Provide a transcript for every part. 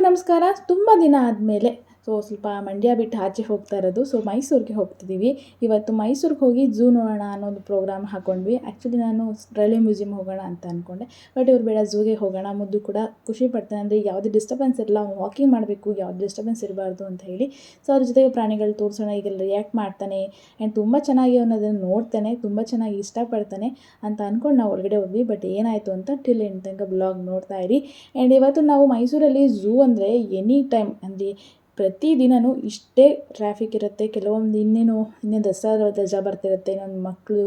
ನಮಸ್ಕಾರ. ತುಂಬ ದಿನ ಆದಮೇಲೆ ಸೊ ಸ್ವಲ್ಪ ಮಂಡ್ಯ ಬಿಟ್ಟು ಆಚೆ ಹೋಗ್ತಾ ಇರೋದು. ಸೊ ಮೈಸೂರಿಗೆ ಹೋಗ್ತಿದ್ದೀವಿ ಇವತ್ತು ಮೈಸೂರಿಗೆ ಹೋಗಿ ಝೂ ನೋಡೋಣ ಅನ್ನೋದು ಪ್ರೋಗ್ರಾಮ್ ಹಾಕ್ಕೊಂಡ್ವಿ ಆ್ಯಕ್ಚುಲಿ ನಾನು ರೈಲ್ವೆ ಮ್ಯೂಸಿಯಂ ಹೋಗೋಣ ಅಂತ ಅಂದ್ಕೊಂಡೆ ಬಟ್ ಇವ್ರು ಬೇಡ ಝೂಗೆ ಹೋಗೋಣ. ಮುದ್ದು ಕೂಡ ಖುಷಿ ಪಡ್ತಾನೆ. ಅಂದರೆ ಯಾವುದೇ ಡಿಸ್ಟರ್ಬೆನ್ಸ್ ಇರಲ್ಲ ವಾಕಿಂಗ್ ಮಾಡಬೇಕು. ಯಾವುದೇ ಡಿಸ್ಟರ್ಬೆನ್ಸ್ ಇರಬಾರ್ದು ಅಂತ ಹೇಳಿ. ಸೊ ಅದ್ರ ಜೊತೆಗೆ ಪ್ರಾಣಿಗಳು ತೋರಿಸೋಣ. ಈಗೆಲ್ಲ ರಿಯಾಕ್ಟ್ ಮಾಡ್ತಾನೆ. ಆ್ಯಂಡ್ ತುಂಬ ಚೆನ್ನಾಗಿ ಅನ್ನೋದನ್ನು ನೋಡ್ತಾನೆ. ತುಂಬ ಚೆನ್ನಾಗಿ ಇಷ್ಟಪಡ್ತಾನೆ ಅಂತ ಅಂದ್ಕೊಂಡು ನಾವು ಒಳಗಡೆ ಹೋದ್ವಿ. ಬಟ್ ಏನಾಯಿತು ಅಂತ ಟಿಲ್ ಎಂಡ್ ತನಕ ಬ್ಲಾಗ್ ನೋಡ್ತಾ ಇರಿ. ಆ್ಯಂಡ್ ಇವತ್ತು ನಾವು ಮೈಸೂರಲ್ಲಿ ಝೂ ಅಂದರೆ ಎನಿ ಟೈಮ್ ಅಂದರೆ ಪ್ರತಿದಿನವೂ ಇಷ್ಟೇ ಟ್ರಾಫಿಕ್ ಇರುತ್ತೆ. ಕೆಲವೊಂದು ಇನ್ನೇನು ಇನ್ನೇನು ದಸರಾ ರಜಾ ಬರ್ತಿರುತ್ತೆ ಇನ್ನೊಂದು ಮಕ್ಕಳು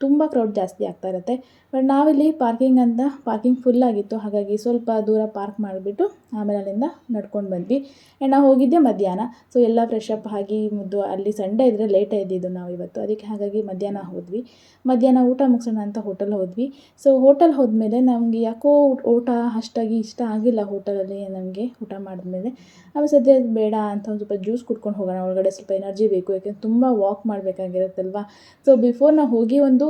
ತುಂಬ ಕ್ರೌಡ್ ಜಾಸ್ತಿ ಆಗ್ತಾ ಇರುತ್ತೆ. ಬಟ್ ನಾವಿಲ್ಲಿ ಪಾರ್ಕಿಂಗ್ ಅಂತ ಪಾರ್ಕಿಂಗ್ ಫುಲ್ ಆಗಿತ್ತು. ಹಾಗಾಗಿ ಸ್ವಲ್ಪ ದೂರ ಪಾರ್ಕ್ ಮಾಡಿಬಿಟ್ಟು ಆಮೇಲೆ ಅಲ್ಲಿಂದ ನಡ್ಕೊಂಡು ಬಂದ್ವಿ. ಆ್ಯಂಡ್ ನಾವು ಹೋಗಿದ್ದೆ ಮಧ್ಯಾಹ್ನ. ಸೊ ಎಲ್ಲ ಫ್ರೆಶ್ ಅಪ್ ಆಗಿ ಮುದ್ದು ಅಲ್ಲಿ ಸಂಡೇ ಇದ್ದರೆ ಲೇಟ್ ಇದ್ದಿದ್ದು ನಾವು ಇವತ್ತು. ಅದಕ್ಕೆ ಹಾಗಾಗಿ ಮಧ್ಯಾಹ್ನ ಹೋದ್ವಿ. ಮಧ್ಯಾಹ್ನ ಊಟ ಮುಗಿಸೋಣ ಅಂತ ಹೋಟೆಲ್ ಹೋದ್ವಿ. ಸೊ ಹೋಟೆಲ್ ಹೋದ್ಮೇಲೆ ನಮಗೆ ಯಾಕೋ ಊಟ ಅಷ್ಟಾಗಿ ಇಷ್ಟ ಆಗಿಲ್ಲ ಹೋಟೆಲಲ್ಲಿ ನಮಗೆ ಊಟ ಮಾಡಿದ್ಮೇಲೆ. ಆಮೇಲೆ ಸದ್ಯ ಬೇಡ ಅಂತ ಒಂದು ಸ್ವಲ್ಪ ಜ್ಯೂಸ್ ಕುಡ್ಕೊಂಡು ಹೋಗೋಣ. ಒಳಗಡೆ ಸ್ವಲ್ಪ ಎನರ್ಜಿ ಬೇಕು. ಯಾಕೆಂದ್ರೆ ತುಂಬ ವಾಕ್ ಮಾಡಬೇಕಾಗಿರುತ್ತಲ್ವ? ಸೊ ಬಿಫೋರ್ ನಾವು ಹೋಗಿ ಒಂದು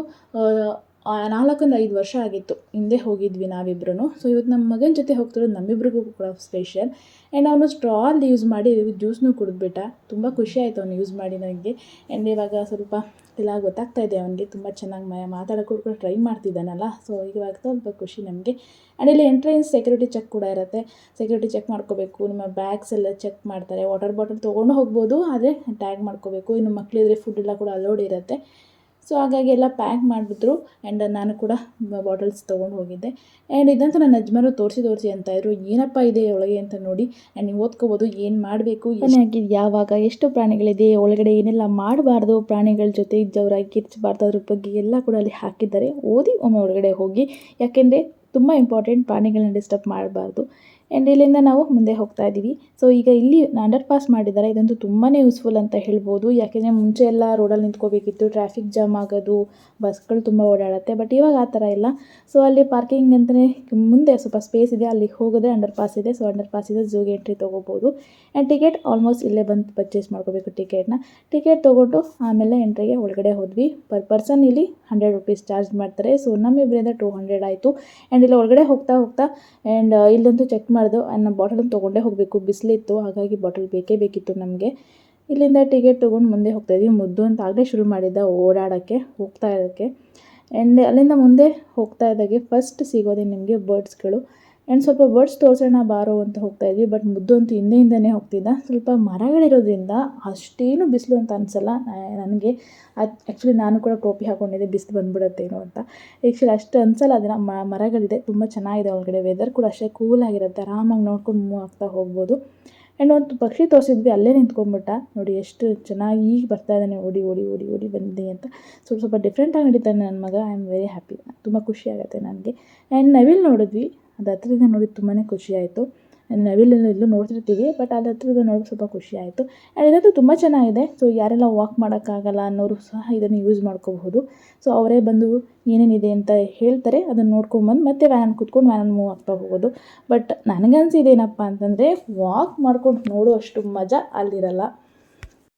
ನಾಲ್ಕರಿಂದ ಐದು ವರ್ಷ ಆಗಿತ್ತು. ಹಿಂದೆ ಹೋಗಿದ್ವಿ ನಾವಿಬ್ರೂ ಸೊ ಇವತ್ತು ನಮ್ಮ ಮಗನ ಜೊತೆ ಹೋಗ್ತಿರೋದು ನಮ್ಮಿಬ್ರಿಗೂ ಕೂಡ ಸ್ಪೆಷಲ್ ಆ್ಯಂಡ್ ಅವನು ಸ್ಟ್ರಾಲ್ ಯೂಸ್ ಮಾಡಿ ಜ್ಯೂಸ್ನೂ ಕುಡಿದ್ಬಿಟ್ಟ. ತುಂಬ ಖುಷಿ ಆಯಿತು ಅವ್ನು ಯೂಸ್ ಮಾಡಿ ನನಗೆ ಆ್ಯಂಡ್ ಇವಾಗ ಸ್ವಲ್ಪ ಎಲ್ಲ ಗೊತ್ತಾಗ್ತಾ ಇದೆ ಅವನಿಗೆ. ತುಂಬ ಚೆನ್ನಾಗಿ ಮಾತಾಡೋಕ್ಕೂ ಕೂಡ ಟ್ರೈ ಮಾಡ್ತಿದ್ದಾನಲ್ಲ. ಸೊ ಇವಾಗ ಸ್ವಲ್ಪ ಖುಷಿ ನಮಗೆ. ಆ್ಯಂಡ್ ಇಲ್ಲಿ ಎಂಟ್ರೆನ್ಸ್ ಸೆಕ್ಯೂರಿಟಿ ಚೆಕ್ ಕೂಡ ಇರುತ್ತೆ. ಸೆಕ್ಯೂರಿಟಿ ಚೆಕ್ ಮಾಡ್ಕೋಬೇಕು. ನಿಮ್ಮ ಬ್ಯಾಗ್ಸ್ ಎಲ್ಲ ಚೆಕ್ ಮಾಡ್ತಾರೆ. ವಾಟರ್ ಬಾಟಲ್ ತೊಗೊಂಡು ಹೋಗ್ಬೋದು. ಆದರೆ ಟ್ಯಾಗ್ ಮಾಡ್ಕೋಬೇಕು. ಇನ್ನು ಮಕ್ಕಳಿದ್ರೆ ಫುಡ್ ಎಲ್ಲ ಕೂಡ ಅಲೋಡ್ ಇರುತ್ತೆ. ಸೊ ಹಾಗಾಗಿ ಎಲ್ಲ ಪ್ಯಾಕ್ ಮಾಡಿಬಿಟ್ರು ಆ್ಯಂಡ್ ನಾನು ಕೂಡ ಬಾಟಲ್ಸ್ ತೊಗೊಂಡು ಹೋಗಿದ್ದೆ. ಆ್ಯಂಡ್ ಇದಂತೂ ನನ್ನ ಯಜಮಾನರು ತೋರಿಸಿ ತೋರಿಸಿ ಅಂತ ಇದ್ರು ಏನಪ್ಪ ಇದೆ ಒಳಗೆ ಅಂತ ನೋಡಿ ಆ್ಯಂಡ್ ನೀವು ಓದ್ಕೋಬೋದು ಏನು ಮಾಡಬೇಕು ಏನಾಗಿ ಯಾವಾಗ ಎಷ್ಟು ಪ್ರಾಣಿಗಳಿದೆ ಒಳಗಡೆ ಏನೆಲ್ಲ ಮಾಡಬಾರ್ದು ಪ್ರಾಣಿಗಳ ಜೊತೆ ಜವರಾಗಿ ಕಿರ್ಚಬಾರ್ದು ಅದ್ರ ಬಗ್ಗೆ ಎಲ್ಲ ಕೂಡ ಅಲ್ಲಿ ಹಾಕಿದ್ದಾರೆ. ಓದಿ ಒಮ್ಮೆ ಒಳಗಡೆ ಹೋಗಿ ಯಾಕೆಂದರೆ ತುಂಬ ಇಂಪಾರ್ಟೆಂಟ್ ಪ್ರಾಣಿಗಳನ್ನ ಡಿಸ್ಟರ್ಬ್ ಮಾಡಬಾರ್ದು. ಆ್ಯಂಡ್ ಇಲ್ಲಿಂದ ನಾವು ಮುಂದೆ ಹೋಗ್ತಾ ಇದ್ದೀವಿ. ಸೊ ಈಗ ಇಲ್ಲಿ ಅಂಡರ್ ಪಾಸ್ ಮಾಡಿದ್ದಾರೆ. ಇದಂತೂ ತುಂಬಾ ಯೂಸ್ಫುಲ್ ಅಂತ ಹೇಳ್ಬೋದು. ಯಾಕೆಂದರೆ ಮುಂಚೆ ಎಲ್ಲ ರೋಡಲ್ಲಿ ನಿಂತ್ಕೋಬೇಕಿತ್ತು. ಟ್ರಾಫಿಕ್ ಜಾಮ್ ಆಗೋದು ಬಸ್ಗಳು ತುಂಬ ಓಡಾಡುತ್ತೆ. ಬಟ್ ಇವಾಗ ಆ ಥರ ಇಲ್ಲ. ಸೊ ಅಲ್ಲಿ ಪಾರ್ಕಿಂಗ್ ಅಂತಲೇ ಮುಂದೆ ಸ್ವಲ್ಪ ಸ್ಪೇಸ್ ಇದೆ. ಅಲ್ಲಿಗೆ ಹೋಗೋದೇ ಅಂಡರ್ ಪಾಸ್ ಇದೆ. ಸೊ ಅಂಡರ್ ಪಾಸ್ ಇದೆ. ಝೂಗೆ ಎಂಟ್ರಿ ತೊಗೋಬೋದು. ಆ್ಯಂಡ್ ಟಿಕೆಟ್ ಆಲ್ಮೋಸ್ಟ್ ಇಲ್ಲೇ ಬಂದು ಪರ್ಚೇಸ್ ಮಾಡ್ಕೋಬೇಕು ಟಿಕೆಟ್ನ ಟಿಕೆಟ್ ತೊಗೊಂಡು ಆಮೇಲೆ ಎಂಟ್ರಿಗೆ ಒಳಗಡೆ ಹೋದ್ವಿ. ಪರ್ ಪರ್ಸನ್ ಇಲ್ಲಿ ಹಂಡ್ರೆಡ್ ರುಪೀಸ್ ಚಾರ್ಜ್ ಮಾಡ್ತಾರೆ. ಸೊ ನಮ್ಮಿಬ್ಬರಿಂದ ಟೂ ಹಂಡ್ರೆಡ್ ಆಯಿತು. ಆ್ಯಂಡ್ ಇಲ್ಲಿ ಒಳಗಡೆ ಹೋಗ್ತಾ ಹೋಗ್ತಾ ಆ್ಯಂಡ್ ಇಲ್ಲಂತೂ ಚೆಕ್ ಮಾಡಿದು ನಾನು ಬಾಟಲನ್ನು ತೊಗೊಂಡೇ ಹೋಗಬೇಕು. ಬಿಸಿಲಿತ್ತು, ಹಾಗಾಗಿ ಬಾಟಲ್ ಬೇಕೇ ಬೇಕಿತ್ತು ನಮಗೆ. ಇಲ್ಲಿಂದ ಟಿಕೆಟ್ ತೊಗೊಂಡು ಮುಂದೆ ಹೋಗ್ತಾಯಿದ್ವಿ ಮುದ್ದು ಅಂತ ಆಗಲೇ ಶುರು ಮಾಡಿದ್ದ ಓಡಾಡೋಕ್ಕೆ, ಹೋಗ್ತಾ ಇರೋಕ್ಕೆ. ಆ್ಯಂಡ್ ಅಲ್ಲಿಂದ ಮುಂದೆ ಹೋಗ್ತಾ ಇದ್ದಾಗೆ ಫಸ್ಟ್ ಸಿಗೋದೇ ನಿಮಗೆ ಬರ್ಡ್ಸ್ಗಳು ಆ್ಯಂಡ್ ಸ್ವಲ್ಪ ಬರ್ಡ್ಸ್ ತೋರಿಸೋಣ, ಬಾರೋ ಅಂತ ಹೋಗ್ತಾ ಇದ್ವಿ ಬಟ್ ಮುದ್ದು ಅಂತೂ ಹಿಂದೆ ಹಿಂದೆನೇ ಹೋಗ್ತಿದ್ದ. ಸ್ವಲ್ಪ ಮರಗಳಿರೋದ್ರಿಂದ ಅಷ್ಟೇನು ಬಿಸಿಲು ಅಂತ ಅನಿಸಲ್ಲ. ನನಗೆ ಅದು ಆ್ಯಕ್ಚುಲಿ ನಾನು ಕೂಡ ಟೋಪಿ ಹಾಕ್ಕೊಂಡಿದ್ದೆ ಬಿಸಿಲು ಬಂದುಬಿಡುತ್ತೇನೋ ಅಂತ. ಆ್ಯಕ್ಚುಲಿ ಅಷ್ಟು ಅನಿಸಲ್ಲ, ಅದನ್ನು ಮರಗಳಿದೆ, ತುಂಬ ಚೆನ್ನಾಗಿದೆ ಒಳಗಡೆ ವೆದರ್ ಕೂಡ ಅಷ್ಟೇ ಕೂಲಾಗಿರುತ್ತೆ ಆರಾಮಾಗಿ ನೋಡ್ಕೊಂಡು ಮೂವ್ ಆಗ್ತಾ ಹೋಗ್ಬೋದು. ಆ್ಯಂಡ್ ಒಂದು ಪಕ್ಷಿ ತೋರಿಸಿದ್ವಿ, ಅಲ್ಲೇ ನಿಂತ್ಕೊಂಡ್ಬಿಟ್ಟ. ನೋಡಿ ಎಷ್ಟು ಚೆನ್ನಾಗಿ ಈಗ ಬರ್ತಾ ಇದ್ದಾನೆ ಓಡಿ ಓಡಿ ಓಡಿ ಓಡಿ ಬಂದಿ ಅಂತ. ಸ್ವಲ್ಪ ಸ್ವಲ್ಪ ಡಿಫ್ರೆಂಟಾಗಿ ನಡೀತಾನೆ ನನ್ನ ಮಗ ಐ ಆಮ್ ವೆರಿ ಹ್ಯಾಪಿ ತುಂಬ ಖುಷಿ ಆಗುತ್ತೆ ನನಗೆ. ಆ್ಯಂಡ್ ನವಿಲ್ ನೋಡಿದ್ವಿ ಅದು ಹತ್ರದಿಂದ ನೋಡಿ ತುಂಬಾ ಖುಷಿ ಆಯಿತು. ನವಿಲನ್ನು ಎಲ್ಲೂ ನೋಡ್ತಿರ್ತೀವಿ ಬಟ್ ಅದು ಹತ್ರದಿಂದ ನೋಡಿ ಸ್ವಲ್ಪ ಖುಷಿ ಆಯಿತು. ಆ್ಯಂಡ್ ಇದಂತೂ ತುಂಬ ಚೆನ್ನಾಗಿದೆ. ಸೊ ಯಾರೆಲ್ಲ ವಾಕ್ ಮಾಡೋಕ್ಕಾಗಲ್ಲ ಅನ್ನೋರು ಸಹ ಇದನ್ನು ಯೂಸ್ ಮಾಡ್ಕೋಬಹುದು. ಸೊ ಅವರೇ ಬಂದು ಏನೇನಿದೆ ಅಂತ ಹೇಳ್ತಾರೆ. ಅದನ್ನು ನೋಡ್ಕೊಂಬಂದು ಮತ್ತೆ ವ್ಯಾನ್ ಕುತ್ಕೊಂಡು ವ್ಯಾನನ್ನು ಮೂವ್ ಆಗ್ತಾ ಹೋಗೋದು. ಬಟ್ ನನಗನ್ಸಿದ್ದೇನಪ್ಪ ಅಂತಂದರೆ ವಾಕ್ ಮಾಡ್ಕೊಂಡು ನೋಡುವಷ್ಟು ಮಜಾ ಅಲ್ಲಿರಲ್ಲ.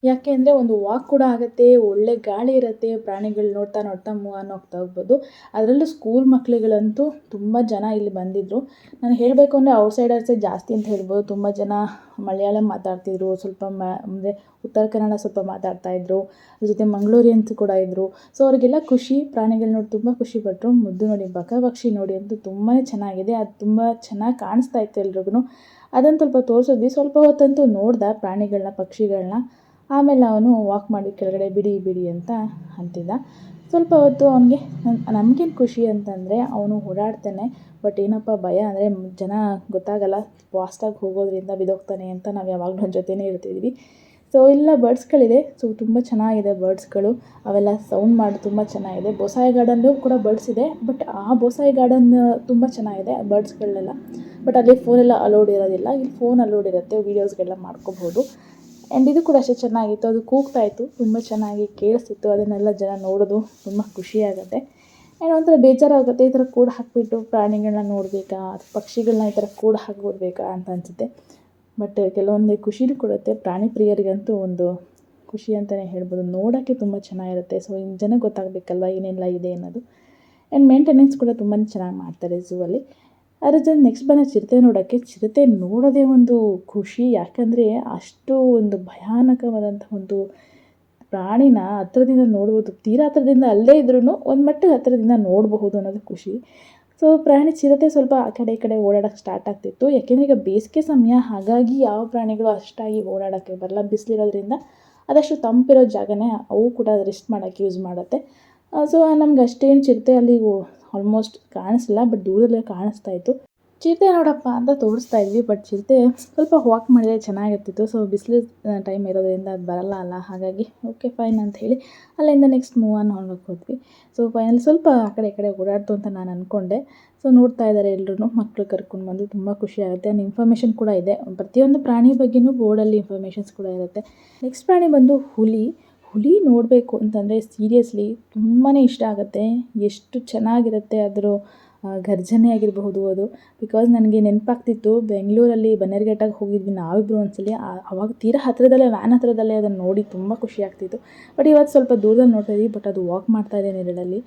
ಯಾಕೆ ಅಂದರೆ ಒಂದು ವಾಕ್ ಕೂಡ ಆಗುತ್ತೆ, ಒಳ್ಳೆ ಗಾಳಿ ಇರುತ್ತೆ, ಪ್ರಾಣಿಗಳು ನೋಡ್ತಾ ನೋಡ್ತಾ ಮೂವ್ ಆನ್ ಹೋಗ್ತಾ ಹೋಗ್ಬೋದು. ಅದರಲ್ಲೂ ಸ್ಕೂಲ್ ಮಕ್ಕಳುಗಳಂತೂ ತುಂಬ ಜನ ಇಲ್ಲಿ ಬಂದಿದ್ದರು ನಾನು ಹೇಳಬೇಕು ಅಂದರೆ ಔಟ್ಸೈಡರ್ಸೇ ಜಾಸ್ತಿ ಅಂತ ಹೇಳ್ಬೋದು. ತುಂಬ ಜನ ಮಲಯಾಳಂ ಮಾತಾಡ್ತಿದ್ರು, ಸ್ವಲ್ಪ ಮ, ಅಂದರೆ ಉತ್ತರ ಕನ್ನಡ ಸ್ವಲ್ಪ ಮಾತಾಡ್ತಾಯಿದ್ರು ಅದ್ರ ಜೊತೆ ಮಂಗಳೂರಿಯನ್ಸ್ ಕೂಡ ಇದ್ದರು ಸೊ ಅವರಿಗೆಲ್ಲ ಖುಷಿ, ಪ್ರಾಣಿಗಳು ನೋಡಿ ತುಂಬ ಖುಷಿಪಟ್ಟರು ಮುದ್ದು ನೋಡಿ ಬಕಪಕ್ಷಿ ನೋಡಿ ಅಂತೂ ತುಂಬಾ ಚೆನ್ನಾಗಿದೆ. ಅದು ತುಂಬ ಚೆನ್ನಾಗಿ ಕಾಣಿಸ್ತಾ ಇತ್ತು ಎಲ್ರಿಗೂ ಅದನ್ನು ಸ್ವಲ್ಪ ತೋರಿಸಿದ್ವಿ. ಸ್ವಲ್ಪ ಹೊತ್ತಂತೂ ನೋಡ್ದೆ ಪ್ರಾಣಿಗಳನ್ನ ಪಕ್ಷಿಗಳನ್ನ ಆಮೇಲೆ ಅವನು ವಾಕ್ ಮಾಡಿ ಕೆಳಗಡೆ ಬಿಡಿ ಬಿಡಿ ಅಂತ ಅಂತಿದ್ದ. ಸ್ವಲ್ಪ ಹೊತ್ತು ಅವನಿಗೆ ನಮಗೇನು ಖುಷಿ ಅಂತಂದರೆ ಅವನು ಓಡಾಡ್ತಾನೆ ಬಟ್ ಏನಪ್ಪ ಭಯ ಅಂದರೆ ಜನ ಗೊತ್ತಾಗಲ್ಲ ಫಾಸ್ಟಾಗಿ ಹೋಗೋದ್ರಿಂದ ಬಿದೋಗ್ತಾನೆ ಅಂತ ನಾವು ಯಾವಾಗಲೂ ಅವನ ಜೊತೆನೇ ಇರ್ತಿದ್ವಿ. ಸೊ ಎಲ್ಲ ಬರ್ಡ್ಸ್ಗಳಿದೆ ಸೊ ತುಂಬ ಚೆನ್ನಾಗಿದೆ ಬರ್ಡ್ಸ್ಗಳು ಅವೆಲ್ಲ ಸೌಂಡ್ ಮಾಡಿ ತುಂಬ ಚೆನ್ನಾಗಿದೆ. ಬೋಸಾಯಿ ಗಾರ್ಡನ್ಲೂ ಕೂಡ ಬರ್ಡ್ಸ್ ಇದೆ ಬಟ್ ಆ ಬೋಸಾಯಿ ಗಾರ್ಡನ್ ತುಂಬ ಚೆನ್ನಾಗಿದೆ ಬರ್ಡ್ಸ್ಗಳನ್ನೆಲ್ಲ ಬಟ್ ಅಲ್ಲಿ ಫೋನೆಲ್ಲ ಅಲೋಡ್ ಇರೋದಿಲ್ಲ. ಇಲ್ಲಿ ಫೋನ್ ಅಲೋಡ್ ಇರುತ್ತೆ ವೀಡಿಯೋಸ್ಗೆಲ್ಲ ಮಾಡ್ಕೋಬೋದು. ಆ್ಯಂಡ್ ಇದು ಕೂಡ ಅಷ್ಟೇ ಚೆನ್ನಾಗಿತ್ತು. ಅದು ಕೂಗ್ತಾ ಇತ್ತು ತುಂಬ ಚೆನ್ನಾಗಿ ಕೇಳಿಸ್ತಿತ್ತು. ಅದನ್ನೆಲ್ಲ ಜನ ನೋಡೋದು ತುಂಬ ಖುಷಿಯಾಗುತ್ತೆ. ಆ್ಯಂಡ್ ಒಂಥರ ಬೇಜಾರಾಗುತ್ತೆ. ಈ ಥರ ಕೂಡ ಹಾಕಿಬಿಟ್ಟು ಪ್ರಾಣಿಗಳನ್ನ ನೋಡಬೇಕಾ? ಅಥವಾ ಪಕ್ಷಿಗಳನ್ನ ಈ ಥರ ಕೂಡ ಹಾಕ್ಬಿಡ್ಬೇಕಾ ಅಂತ ಅನಿಸುತ್ತೆ. ಬಟ್ ಕೆಲವೊಂದು ಖುಷಿನೂ ಕೊಡುತ್ತೆ. ಪ್ರಾಣಿ ಪ್ರಿಯರಿಗಂತೂ ಒಂದು ಖುಷಿ ಅಂತಲೇ ಹೇಳ್ಬೋದು. ನೋಡೋಕ್ಕೆ ತುಂಬ ಚೆನ್ನಾಗಿರುತ್ತೆ. ಸೊ ಇನ್ನು ಜನಕ್ಕೆ ಗೊತ್ತಾಗಬೇಕಲ್ವ ಏನೆಲ್ಲ ಇದೆ ಅನ್ನೋದು. ಆ್ಯಂಡ್ ಮೇಂಟೆನೆನ್ಸ್ ಕೂಡ ತುಂಬಾ ಚೆನ್ನಾಗಿ ಮಾಡ್ತಾರೆ ಝೂ ಅಲ್ಲಿ ಅದ್ರ ಜೊತೆ ನೆಕ್ಸ್ಟ್ ಬಂದ ಚಿರತೆ ನೋಡೋಕ್ಕೆ, ಚಿರತೆ ನೋಡೋದೇ ಒಂದು ಖುಷಿ. ಯಾಕಂದರೆ ಅಷ್ಟು ಒಂದು ಭಯಾನಕವಾದಂಥ ಒಂದು ಪ್ರಾಣಿನ ಹತ್ರದಿಂದ ನೋಡ್ಬೋದು. ತೀರಾ ಹತ್ರದಿಂದ ಅಲ್ಲೇ ಇದ್ರೂ ಒಂದು ಮಟ್ಟಿಗೆ ಹತ್ರದಿಂದ ನೋಡಬಹುದು ಅನ್ನೋದು ಖುಷಿ. ಸೊ, ಪ್ರಾಣಿ ಚಿರತೆ ಸ್ವಲ್ಪ ಆ ಕಡೆ ಈ ಕಡೆ ಓಡಾಡೋಕೆ ಸ್ಟಾರ್ಟ್ ಆಗ್ತಿತ್ತು. ಯಾಕೆಂದರೆ ಈಗ ಬೇಸಿಗೆ ಸಮಯ, ಹಾಗಾಗಿ ಯಾವ ಪ್ರಾಣಿಗಳು ಅಷ್ಟಾಗಿ ಓಡಾಡೋಕ್ಕೆ ಬರಲ್ಲ, ಬಿಸಿಲಿರೋದ್ರಿಂದ. ಅದಷ್ಟು ತಂಪಿರೋ ಜಾಗನೇ ಅವು ಕೂಡ ರೆಸ್ಟ್ ಮಾಡೋಕ್ಕೆ ಯೂಸ್ ಮಾಡುತ್ತೆ. ಸೊ ನಮ್ಗೆ ಅಷ್ಟೇನು ಚಿರತೆ ಅಲ್ಲಿ ಆಲ್ಮೋಸ್ಟ್ ಕಾಣಿಸ್ಲಿಲ್ಲ ಬಟ್ ದೂರದಲ್ಲೇ ಕಾಣಿಸ್ತಾ ಇತ್ತು. ಚಿರತೆ ನೋಡಪ್ಪ ಅಂತ ತೋರಿಸ್ತಾ ಇದ್ವಿ ಬಟ್ ಚಿರತೆ ಸ್ವಲ್ಪ ವಾಕ್ ಮಾಡಿದ್ರೆ ಚೆನ್ನಾಗಿರ್ತಿತ್ತು. ಸೊ ಬಿಸಿಲು ಟೈಮ್ ಇರೋದ್ರಿಂದ ಅದು ಬರಲ್ಲ ಅಲ್ಲ, ಹಾಗಾಗಿ ಓಕೆ ಫೈನ್ ಅಂತ ಹೇಳಿ ಅಲ್ಲಿಂದ ನೆಕ್ಸ್ಟ್ ಮೂವ್ ಆನ್ ಹೋಗೋಕೆ ಹೋದ್ವಿ. ಸೊ ಫೈನಲ್ ಸ್ವಲ್ಪ ಆ ಕಡೆ ಈ ಕಡೆ ಓಡಾಡ್ತು ಅಂತ ನಾನು ಅಂದ್ಕೊಂಡೆ ಸೊ ನೋಡ್ತಾ ಇದ್ದಾರೆ ಎಲ್ಲರೂ ಮಕ್ಕಳು ಕರ್ಕೊಂಡು ಬಂದು ತುಂಬ ಖುಷಿ ಆಗುತ್ತೆ. ಅಲ್ಲಿ ಇನ್ಫಾರ್ಮೇಷನ್ ಕೂಡ ಇದೆ. ಪ್ರತಿಯೊಂದು ಪ್ರಾಣಿ ಬಗ್ಗೆಯೂ ಬೋರ್ಡಲ್ಲಿ ಇನ್ಫಾರ್ಮೇಷನ್ಸ್ ಕೂಡ ಇರುತ್ತೆ. ನೆಕ್ಸ್ಟ್ ಪ್ರಾಣಿ ಬಂದು ಹುಲಿ. ಹುಲಿ ನೋಡಬೇಕು ಅಂತಂದರೆ ಸೀರಿಯಸ್ಲಿ ತುಂಬಾ ಇಷ್ಟ ಆಗುತ್ತೆ. ಎಷ್ಟು ಚೆನ್ನಾಗಿರುತ್ತೆ ಅದರ ಘರ್ಜನೆ ಆಗಿರಬಹುದು ಅದು. ಬಿಕಾಸ್ ನನಗೆ ನೆನಪಾಗ್ತಿತ್ತು, ಬೆಂಗಳೂರಲ್ಲಿ ಬನ್ನೇರುಘಟ್ಟಾಗೆ ಹೋಗಿದ್ವಿ ನಾವಿಬ್ಬರು ಒಂದ್ಸಲಿ. ಅವಾಗ ತೀರಾ ಹತ್ತಿರದಲ್ಲೇ ವ್ಯಾನ್ ಹತ್ತಿರದಲ್ಲೇ ಅದನ್ನು ನೋಡಿ ತುಂಬ ಖುಷಿ ಆಗ್ತಿತ್ತು. ಬಟ್ ಇವತ್ತು ಸ್ವಲ್ಪ ದೂರದಲ್ಲಿ ನೋಡ್ತಾ ಇದ್ದೀವಿ ಬಟ್ ಅದು ವಾಕ್ ಮಾಡ್ತಾ ಇದೆ ನೆರಳಲ್ಲಿ.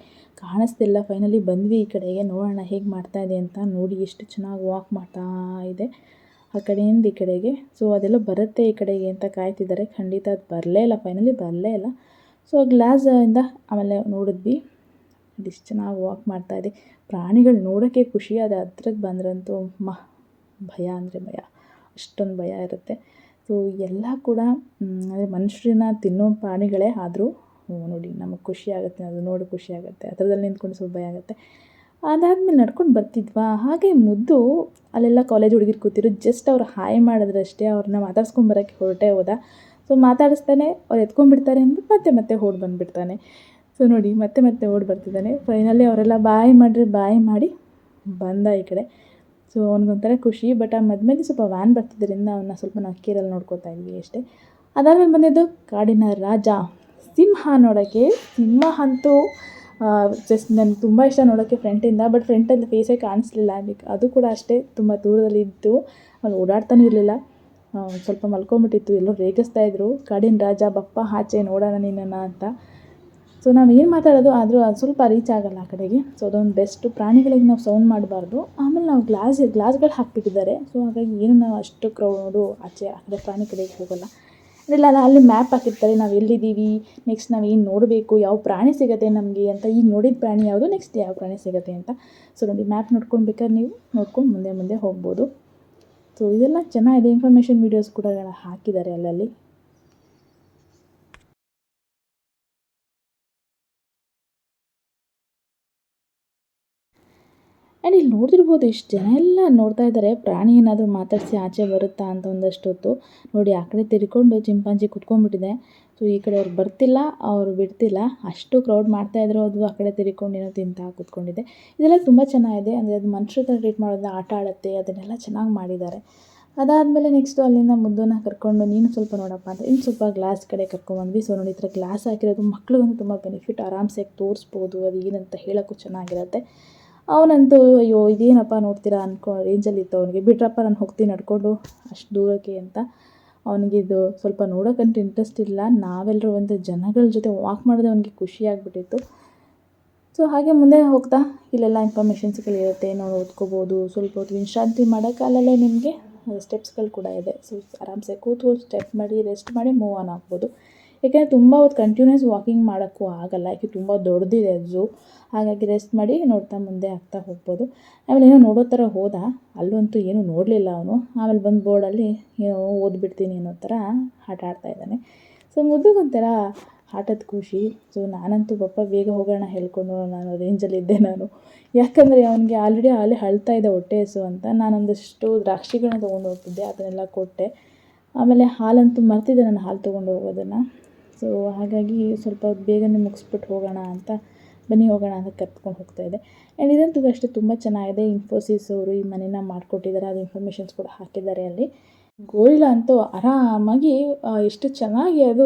ಕಾಣಿಸ್ತಿಲ್ಲ ಫೈನಲಿ ಬಂದ್ವಿ ಈ ಕಡೆಗೆ, ನೋಡೋಣ ಹೇಗೆ ಮಾಡ್ತಾ ಇದೆ ಅಂತ ನೋಡಿ ಎಷ್ಟು ಚೆನ್ನಾಗಿ ವಾಕ್ ಮಾಡ್ತಾ ಇದೆ. ಆ ಕಡೆಯಿಂದ ಈ ಕಡೆಗೆ. ಸೊ ಅದೆಲ್ಲ ಬರುತ್ತೆ ಈ ಕಡೆಗೆ ಅಂತ ಕಾಯ್ತಿದ್ದಾರೆ. ಖಂಡಿತ ಅದು ಬರಲೇ ಇಲ್ಲ ಫೈನಲಿ ಬರಲೇ ಇಲ್ಲ. ಸೊ ಗ್ಲಾಸಿಂದ ಆಮೇಲೆ ನೋಡಿದ್ವಿ. ಇಷ್ಟು ಚೆನ್ನಾಗಿ ವಾಕ್ ಮಾಡ್ತಾ ಇದೆ. ಪ್ರಾಣಿಗಳು ನೋಡೋಕ್ಕೆ ಖುಷಿ, ಆದರೆ ಹತ್ರಕ್ಕೆ ಬಂದ್ರಂತೂ ಮ ಭಯ ಅಂದರೆ ಭಯ. ಅಷ್ಟೊಂದು ಭಯ ಇರುತ್ತೆ. ಸೊ ಎಲ್ಲ ಕೂಡ ಅಂದರೆ ಮನುಷ್ಯರನ್ನ ತಿನ್ನೋ ಪ್ರಾಣಿಗಳೇ ಆದರೂ ನೋಡಿ, ನಮಗೆ ಖುಷಿ ಆಗುತ್ತೆ, ಅದು ನೋಡಿ ಖುಷಿ ಆಗುತ್ತೆ. ಹತ್ರದಲ್ಲಿ ನಿಂತ್ಕೊಂಡು ಸ್ವಲ್ಪ ಭಯ ಆಗುತ್ತೆ. ಅದಾದಮೇಲೆ ನಡ್ಕೊಂಡು ಬರ್ತಿದ್ವಾ? ಹಾಗೆ ಮುದ್ದು ಅಲ್ಲೆಲ್ಲ ಕಾಲೇಜ್ ಹುಡುಗಿರು ಕೂತಿರು ಜಸ್ಟ್ ಅವ್ರು ಹಾಯ್ ಮಾಡಿದ್ರಷ್ಟೇ ಅವ್ರನ್ನ ಮಾತಾಡ್ಸ್ಕೊಂಬರೋಕ್ಕೆ ಹೊರಟೇ ಹೋದ. ಸೊ ಮಾತಾಡಿಸ್ತಾನೆ, ಅವ್ರು ಎತ್ಕೊಂಡ್ಬಿಡ್ತಾರೆ ಅಂದ್ಬಿಟ್ಟು ಮತ್ತೆ ಮತ್ತೆ ಓಡಿ ಬಂದುಬಿಡ್ತಾನೆ. ಸೊ ನೋಡಿ, ಮತ್ತೆ ಮತ್ತೆ ಓಡಿ ಬರ್ತಿದ್ದಾನೆ. ಫೈನಲಿ ಅವರೆಲ್ಲ ಬಾಯ್ ಮಾಡಿರಿ ಬಾಯ್ ಮಾಡಿ ಬಂದ ಈ ಕಡೆ. ಸೊ ಅವ್ನಿಗೊಂಥರ ಖುಷಿ ಬಟ್ ಆ ಮದ್ಮೇಲೆ ಸ್ವಲ್ಪ ವ್ಯಾನ್ ಬರ್ತಿದ್ದರಿಂದ ಅವನ್ನ ಸ್ವಲ್ಪ ನಾವು ಕೇರಲ್ಲಿ ನೋಡ್ಕೋತಾ ಇದ್ವಿ ಅಷ್ಟೇ. ಅದಾದಮೇಲೆ ಬಂದಿದ್ದು ಕಾಡಿನ ರಾಜ. ಸಿಂಹ ನೋಡೋಕ್ಕೆ ಸಿಂಹ ಅಂತೂ ಜಸ್ಟ್ ನನಗೆ ತುಂಬ ಇಷ್ಟ ನೋಡೋಕ್ಕೆ ಫ್ರೆಂಟಿಂದ ಬಟ್ ಫ್ರಂಟಲ್ಲಿ ಫೇಸೇ ಕಾಣಿಸ್ಲಿಲ್ಲ. ಅದಕ್ಕೆ ಅದು ಕೂಡ ಅಷ್ಟೇ ತುಂಬ ದೂರದಲ್ಲಿ ಇತ್ತು ಅಲ್ಲಿ ಓಡಾಡ್ತಾನೂ ಇರಲಿಲ್ಲ. ಸ್ವಲ್ಪ ಮಲ್ಕೊಂಬಿಟ್ಟಿತ್ತು, ಎಲ್ಲೋ ರೇಗಿಸ್ತಾ ಇದ್ರು. ಕಾಡಿನ ರಾಜ, ಬಪ್ಪ, ಆಚೆ ನೋಡೋಣ ನಿನ್ನನ್ನು ಅಂತ. ಸೊ ನಾವು ಏನು ಮಾತಾಡೋದು, ಆದರೂ ಅದು ಸ್ವಲ್ಪ ರೀಚ್ ಆಗೋಲ್ಲ ಆ ಕಡೆಗೆ. ಸೊ ಅದೊಂದು ಬೆಸ್ಟು ಪ್ರಾಣಿಗಳಿಗೆ ನಾವು ಸೌಂಡ್ ಮಾಡಬಾರ್ದು. ಆಮೇಲೆ ನಾವು ಗ್ಲಾಸ್ ಗ್ಲಾಸ್ಗಳು ಹಾಕಿಬಿಟ್ಟಿದ್ದಾರೆ. ಸೊ ಹಾಗಾಗಿ ಏನು ನಾವು ಅಷ್ಟು ಕ್ರೌಡು ಆಚೆ ಆ ಪ್ರಾಣಿ ಕಡೆಗೆ ಹೋಗೋಲ್ಲ. ಇಲ್ಲ ಅಲ್ಲಿ ಮ್ಯಾಪ್ ಹಾಕಿರ್ತಾರೆ. ನಾವು ಎಲ್ಲಿದ್ದೀವಿ? ನೆಕ್ಸ್ಟ್ ನಾವು ಏನು ನೋಡಬೇಕು? ಯಾವ ಪ್ರಾಣಿ ಸಿಗುತ್ತೆ ನಮಗೆ ಅಂತ ಈಗ ನೋಡಿದ ಪ್ರಾಣಿ ಯಾವುದು? ನೆಕ್ಸ್ಟ್ ಯಾವ ಪ್ರಾಣಿ ಸಿಗುತ್ತೆ ಅಂತ. ಸೊ ನೋಡಿ ಮ್ಯಾಪ್ ನೋಡ್ಕೊಂಡು ಬೇಕಾದ್ರೆ ನೀವು ನೋಡ್ಕೊಂಡು ಮುಂದೆ ಮುಂದೆ ಹೋಗ್ಬೋದು. ಸೊ ಇದೆಲ್ಲ ಚೆನ್ನಾಗಿದೆ. ಇನ್ಫಾರ್ಮೇಷನ್ ವೀಡಿಯೋಸ್ ಕೂಡ ಹಾಕಿದ್ದಾರೆ ಅಲ್ಲಲ್ಲಿ. ಆ್ಯಂಡ್ ಇಲ್ಲಿ ನೋಡ್ತಿರ್ಬೋದು ಇಷ್ಟು ಜನ ಎಲ್ಲ ನೋಡ್ತಾ ಇದ್ದಾರೆ. ಪ್ರಾಣಿ ಏನಾದರೂ ಮಾತಾಡಿಸಿ ಆಚೆ ಬರುತ್ತಾ ಅಂತ ಒಂದಷ್ಟು ಹೊತ್ತು. ನೋಡಿ, ಆ ಕಡೆ ತಿರ್ಕೊಂಡು ಚಿಂಪಾಂಜಿ ಕುತ್ಕೊಂಡ್ಬಿಟ್ಟಿದೆ. ಸೊ, ಈ ಕಡೆ ಅವ್ರು ಬರ್ತಿಲ್ಲ, ಅವರು ಬಿಡ್ತಿಲ್ಲ. ಅಷ್ಟು ಕ್ರೌಡ್ ಮಾಡ್ತಾಯಿದ್ರು ಅದು ಆ ಕಡೆ ತಿರ್ಕೊಂಡು ಏನೋ ತಿಂತಾ ಕೂತ್ಕೊಂಡಿದೆ. ಇದೆಲ್ಲ ತುಂಬ ಚೆನ್ನಾಗಿದೆ. ಅಂದರೆ ಅದು ಮನುಷ್ಯರ ಥರ ಟ್ರೀಟ್ ಮಾಡೋದು, ಆಟ ಆಡುತ್ತೆ, ಅದನ್ನೆಲ್ಲ ಚೆನ್ನಾಗಿ ಮಾಡಿದ್ದಾರೆ. ಅದಾದಮೇಲೆ ನೆಕ್ಸ್ಟು ಅಲ್ಲಿಂದ ಮುದ್ದನ್ನ ಕರ್ಕೊಂಡು ನೀನು ಸ್ವಲ್ಪ ನೋಡಪ್ಪ ಅಂತ ಇನ್ನು ಸ್ವಲ್ಪ ಗ್ಲಾಸ್ ಕಡೆ ಕರ್ಕೊಂಡ್ಬಂದ್ವಿ ಸೊ ನೋಡಿ, ಈ ಥರ ಗ್ಲಾಸ್ ಹಾಕಿರೋದು ಮಕ್ಳಿಗಂತೂ ತುಂಬ ಬೆನಿಫಿಟ್ ಆರಾಮ್ಸೆ ತೋರಿಸ್ಬೋದು, ಅದು ಏನಂತ ಹೇಳೋಕ್ಕೂ ಚೆನ್ನಾಗಿರುತ್ತೆ. ಅವನಂತೂ, ಅಯ್ಯೋ, ಇದೇನಪ್ಪ ನೋಡ್ತೀರಾ? ಅನ್ಕೋ ರೇಂಜಲ್ಲಿತ್ತು ಅವನಿಗೆ ಬಿಟ್ರಪ್ಪ ನಾನು ಹೋಗ್ತೀನಿ, ನಡ್ಕೊಂಡು, ಅಷ್ಟು ದೂರಕ್ಕೆ ಅಂತ. ಅವನಿಗಿದು ಸ್ವಲ್ಪ ನೋಡೋಕ್ಕಂತೂ ಇಂಟ್ರೆಸ್ಟ್ ಇಲ್ಲ. ನಾವೆಲ್ಲರೂ ಒಂದು ಜನಗಳ ಜೊತೆ ವಾಕ್ ಮಾಡೋದೇ ಅವನಿಗೆ ಖುಷಿ ಆಗಿಬಿಟ್ಟಿತ್ತು. ಸೊ ಹಾಗೆ ಮುಂದೆ ಹೋಗ್ತಾ, ಇಲ್ಲೆಲ್ಲ ಇನ್ಫಾರ್ಮೇಷನ್ಸ್ಗಳಿರುತ್ತೆ ನಾವು ಓದ್ಕೋಬೋದು, ಸ್ವಲ್ಪ ಹೊತ್ತು ವಿಶ್ರಾಂತಿ ಮಾಡೋಕ್ಕಾಲಲ್ಲೇ ನಿಮಗೆ ಸ್ಟೆಪ್ಸ್ಗಳು ಕೂಡ ಇದೆ. ಸೊ ಆರಾಮ್ಸೆ ಕೂತು ಸ್ಟೆಪ್ ಮಾಡಿ ರೆಸ್ಟ್ ಮಾಡಿ ಮೂವ್ ಆನ್ ಆಗ್ಬೋದು. ಏಕೆಂದರೆ ತುಂಬ ಹೊತ್ತು ಕಂಟಿನ್ಯೂಸ್ ವಾಕಿಂಗ್ ಮಾಡೋಕ್ಕೂ ಆಗಲ್ಲ. ಯಾಕೆ ತುಂಬ ದೊಡ್ಡದಿದೆ ಝೂ ಹಾಗಾಗಿ ರೆಸ್ಟ್ ಮಾಡಿ ನೋಡ್ತಾ ಮುಂದೆ ಆಗ್ತಾ ಹೋಗ್ಬೋದು. ಆಮೇಲೆ ಏನೋ ನೋಡೋ ಥರ ಹೋದ. ಅಲ್ಲಂತೂ ಏನೂ ನೋಡಲಿಲ್ಲ ಅವನು. ಆಮೇಲೆ ಬಂದು ಬೋರ್ಡಲ್ಲಿ ಏನೋ ಓದ್ಬಿಡ್ತೀನಿ ಅನ್ನೋ ಥರ ಆಟ ಆಡ್ತಾ ಇದ್ದಾನೆ. ಸೊ ಮುದ್ದುಗೊಂಥರ ಆಟದ ಖುಷಿ. ಸೊ ನಾನಂತೂ ಪಪ್ಪ ಬೇಗ ಹೋಗೋಣ ಹೇಳ್ಕೊಂಡು ನಾನು ರೇಂಜಲ್ಲಿದ್ದೆ ನಾನು. ಯಾಕಂದರೆ ಅವನಿಗೆ ಆಲ್ರೆಡಿ ಅಲ್ಲಿ ಅಳ್ತಾ ಇದೆ ಹೊಟ್ಟೆ ಹಸು ಅಂತ. ನಾನೊಂದಷ್ಟು ದ್ರಾಕ್ಷಿಗಳನ್ನ ತೊಗೊಂಡು ಹೋಗ್ತಿದ್ದೆ. ಅದನ್ನೆಲ್ಲ ಕೊಟ್ಟೆ. ಆಮೇಲೆ ಹಾಲಂತೂ ಮರ್ತಿದ್ದೆ ನಾನು ಹಾಲು ತೊಗೊಂಡು ಹೋಗೋದನ್ನು. ಸೊ ಹಾಗಾಗಿ ಸ್ವಲ್ಪ ಬೇಗನೆ ಮುಗಿಸ್ಬಿಟ್ಟು ಹೋಗೋಣ ಅಂತ ಬನ್ನಿ ಹೋಗೋಣ ಅಂತ ಕರ್ತ್ಕೊಂಡು ಹೋಗ್ತಾ ಇದೆ. ಆ್ಯಂಡ್ ಇದಂತೂ ಅಷ್ಟೇ, ತುಂಬ ಚೆನ್ನಾಗಿದೆ. ಇನ್ಫೋಸಿಸ್ ಅವರು ಈ ಮನೇನ ಮಾಡಿಕೊಟ್ಟಿದ್ದಾರೆ. ಅದು ಇನ್ಫಾರ್ಮೇಷನ್ಸ್ ಕೂಡ ಹಾಕಿದ್ದಾರೆ ಅಲ್ಲಿ. ಗೋರಿಲ್ಲ ಅಂತೂ ಆರಾಮಾಗಿ ಎಷ್ಟು ಚೆನ್ನಾಗಿ ಅದು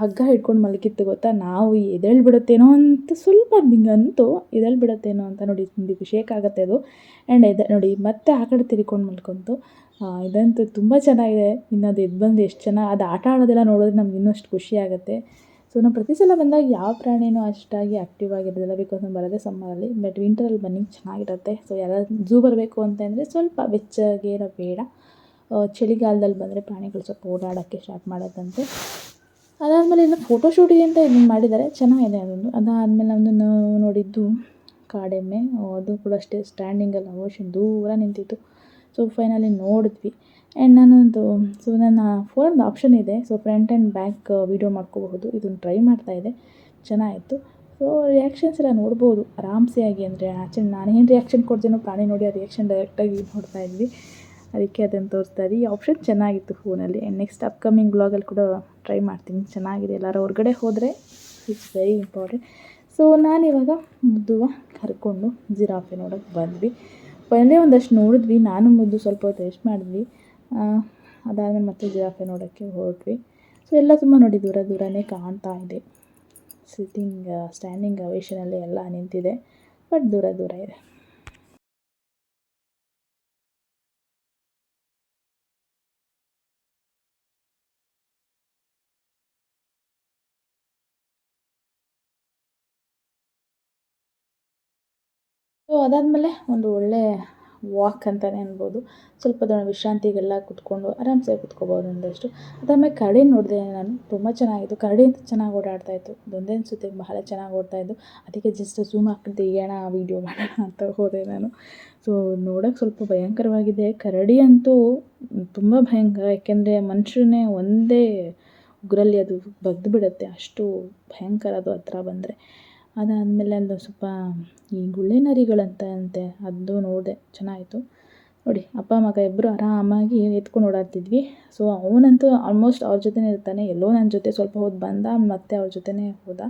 ಹಗ್ಗ ಹಿಡ್ಕೊಂಡು ಮಲಗಿತ್ತು ಗೊತ್ತಾ? ನಾವು ಬಿಡುತ್ತೇನೋ ಅಂತ, ಸ್ವಲ್ಪ ನಿಂಗಂತೂ ಬಿಡುತ್ತೇನೋ ಅಂತ ನೋಡಿ ಶೇಕ್ ಆಗುತ್ತೆ ಅದು. ಆ್ಯಂಡ್ ಎದೆ, ನೋಡಿ ಮತ್ತೆ ಆ ಕಡೆ ತಿರ್ಕೊಂಡು ಮಲ್ಕೊಂತು. ಇದಂತೂ ತುಂಬ ಚೆನ್ನಾಗಿದೆ. ಇನ್ನದು ಎದ್ದು ಬಂದು ಎಷ್ಟು ಚೆನ್ನಾಗಿ, ಅದು ಆಟ ಆಡೋದೆಲ್ಲ ನೋಡಿದ್ರೆ ನಮ್ಗೆ ಇನ್ನೂ ಅಷ್ಟು ಖುಷಿ ಆಗುತ್ತೆ. ಸೊ ನಾವು ಪ್ರತಿ ಸಲ ಬಂದಾಗ ಯಾವ ಪ್ರಾಣಿನೂ ಅಷ್ಟಾಗಿ ಆ್ಯಕ್ಟಿವ್ ಆಗಿರೋದಿಲ್ಲ ಬಿಕಾಸ್ ನಾವು ಬರೋದೇ ಸಮ್ಮರಲ್ಲಿ ಬಟ್ ವಿಂಟರಲ್ಲಿ ಬನ್ನಿ, ಚೆನ್ನಾಗಿರುತ್ತೆ. ಸೊ ಯಾರು ಝೂ ಬರಬೇಕು ಅಂತಂದರೆ ಸ್ವಲ್ಪ ಬೆಚ್ಚಗೆ ಇರೋ ಬೇಡ. ಚಳಿಗಾಲದಲ್ಲಿ ಬಂದರೆ ಪ್ರಾಣಿಗಳು ಸ್ವಲ್ಪ ಓಡಾಡೋಕ್ಕೆ ಸ್ಟಾರ್ಟ್ ಮಾಡೋದಂತೆ. ಅದಾದಮೇಲೆ ಇನ್ನು ಫೋಟೋಶೂಟಿಗೆ ಅಂತ ಇದನ್ನು ಮಾಡಿದ್ದಾರೆ. ಚೆನ್ನಾಗಿದೆ ಅದೊಂದು. ಅದಾದಮೇಲೆ ನಮ್ಮದು ನೋಡಿದ್ದು ಕಾಡೆಮ್ಮೆ. ಅದು ಕೂಡ ಅಷ್ಟೇ ಸ್ಟ್ಯಾಂಡಿಂಗಲ್ಲಿ ಅವಶ್ಯ ದೂರ ನಿಂತಿತ್ತು. ಸೊ ಫೈನಲಿ ನೋಡಿದ್ವಿ. ಆ್ಯಂಡ್ ನಾನೊಂದು ಸೊ ನನ್ನ ಫೋನೊಂದು ಆಪ್ಷನ್ ಇದೆ. So front and back video ಮಾಡ್ಕೋಬಹುದು. ಇದನ್ನು ಟ್ರೈ ಮಾಡ್ತಾಯಿದ್ದೆ ಚೆನ್ನಾಗಿತ್ತು. ಸೊ ರಿಯಾಕ್ಷನ್ಸ್ ಎಲ್ಲ ನೋಡ್ಬೋದು. ಆರಾಮ್ಸೆ ಆಗಿ ಅಂದರೆ ಆ್ಯಕ್ಚುಲಿ ಏನು ರಿಯಾಕ್ಷನ್ ಕೊಡ್ತೀನೋ ಪ್ರಾಣಿ ನೋಡಿ ಆ ರಿಯಾಕ್ಷನ್ ಡೈರೆಕ್ಟಾಗಿ ನೋಡ್ತಾ ಇದ್ವಿ. ಅದಕ್ಕೆ ಅದನ್ನು ತೋರಿಸ್ತಾ ಇದ್ವಿ. ಆಪ್ಷನ್ ಚೆನ್ನಾಗಿತ್ತು ಫೋನಲ್ಲಿ. ಆ್ಯಂಡ್ ನೆಕ್ಸ್ಟ್ ಅಪ್ಕಮಿಂಗ್ ಬ್ಲಾಗಲ್ಲಿ ಕೂಡ ಟ್ರೈ ಮಾಡ್ತೀನಿ. ಚೆನ್ನಾಗಿದೆ. ಎಲ್ಲರೂ ಹೊರಗಡೆ ಹೋದರೆ ಇಟ್ಸ್ ವೆರಿ ಇಂಪಾರ್ಟೆಂಟ್ ಸೊ ನಾನಿವಾಗ ಮುದ್ದುವ ಕರ್ಕೊಂಡು ಜಿರಾಫೆ ನೋಡೋಕ್ಕೆ ಬಂದ್ವಿ. ಪಹಲೆ ಒಂದಷ್ಟು ನೋಡಿದ್ವಿ. ನಾನು ಮುದ್ದು ಸ್ವಲ್ಪ ಹೊತ್ತು ರೆಸ್ಟ್ ಮಾಡಿದ್ವಿ. ಅದಾದಮೇಲೆ ಮತ್ತೆ ಜಿರಾಫೆ ನೋಡೋಕ್ಕೆ ಹೊರಟ್ವಿ. ಸೊ ಎಲ್ಲ ತುಂಬ ನೋಡಿ ದೂರ ದೂರನೇ ಕಾಣ್ತಾ ಇದೆ. ಸಿಟ್ಟಿಂಗ್ ಸ್ಟ್ಯಾಂಡಿಂಗ್ ಅವೇಶನಲ್ಲಿ ಎಲ್ಲ ನಿಂತಿದೆ. ಬಟ್ ದೂರ ದೂರ ಇದೆ. ಸೊ ಅದಾದಮೇಲೆ ಒಂದು ಒಳ್ಳೆ ವಾಕ್ ಅಂತಲೇ ಅನ್ಬೋದು. ಸ್ವಲ್ಪ ದಿನ ವಿಶ್ರಾಂತಿಗೆಲ್ಲ ಕುತ್ಕೊಂಡು ಆರಾಮ್ಸೆ ಕುತ್ಕೋಬೋದು ಒಂದಷ್ಟು. ಅದಾದಮೇಲೆ ಕರಡಿ ನೋಡಿದೆ ನಾನು ತುಂಬ ಚೆನ್ನಾಗಿತ್ತು. ಕರಡಿ ಅಂತೂ ಚೆನ್ನಾಗಿ ಓಡಾಡ್ತಾ ಇತ್ತು. ಒಂದೊಂದು ಸುತ್ತಿ ಬಹಳ ಚೆನ್ನಾಗಿ ಓಡ್ತಾ ಇದ್ದು. ಅದಕ್ಕೆ ಜಸ್ಟ್ ಝೂಮ್ ಹಾಕಿ ಆ ವೀಡಿಯೋ ಮಾಡೋಣ ಅಂತ ಹೋದೆ ನಾನು. ಸೊ ನೋಡೋಕ್ಕೆ ಸ್ವಲ್ಪ ಭಯಂಕರವಾಗಿದೆ. ಕರಡಿ ಅಂತೂ ತುಂಬ ಭಯಂಕರ, ಯಾಕೆಂದರೆ ಮನುಷ್ಯರನ್ನೇ ಒಂದೇ ಉಗ್ರಲ್ಲಿ ಅದು ಬಗ್ದು ಬಿಡುತ್ತೆ. ಅಷ್ಟು ಭಯಂಕರ ಅದು ಹತ್ರ ಬಂದರೆ. ಅದಾದಮೇಲೆ ಒಂದು ಸ್ವಲ್ಪ ಈ ಗುಳ್ಳೆ ನರಿಗಳಂತ ಅಂತೆ, ಅದು ನೋಡಿದೆ ಚೆನ್ನಾಗಿತ್ತು ನೋಡಿ, ಅಪ್ಪ ಮಗ ಇಬ್ಬರು ಆರಾಮಾಗಿ ಎತ್ಕೊಂಡು ಓಡಾಡ್ತಿದ್ವಿ. ಸೊ ಅವನಂತೂ ಆಲ್ಮೋಸ್ಟ್ ಅವ್ರ ಜೊತೆನೇ ಇರ್ತಾನೆ. ಎಲ್ಲೋ ನನ್ನ ಜೊತೆ ಸ್ವಲ್ಪ ಹೊತ್ತು ಬಂದ, ಮತ್ತೆ ಅವ್ರ ಜೊತೆನೇ ಹೋದ.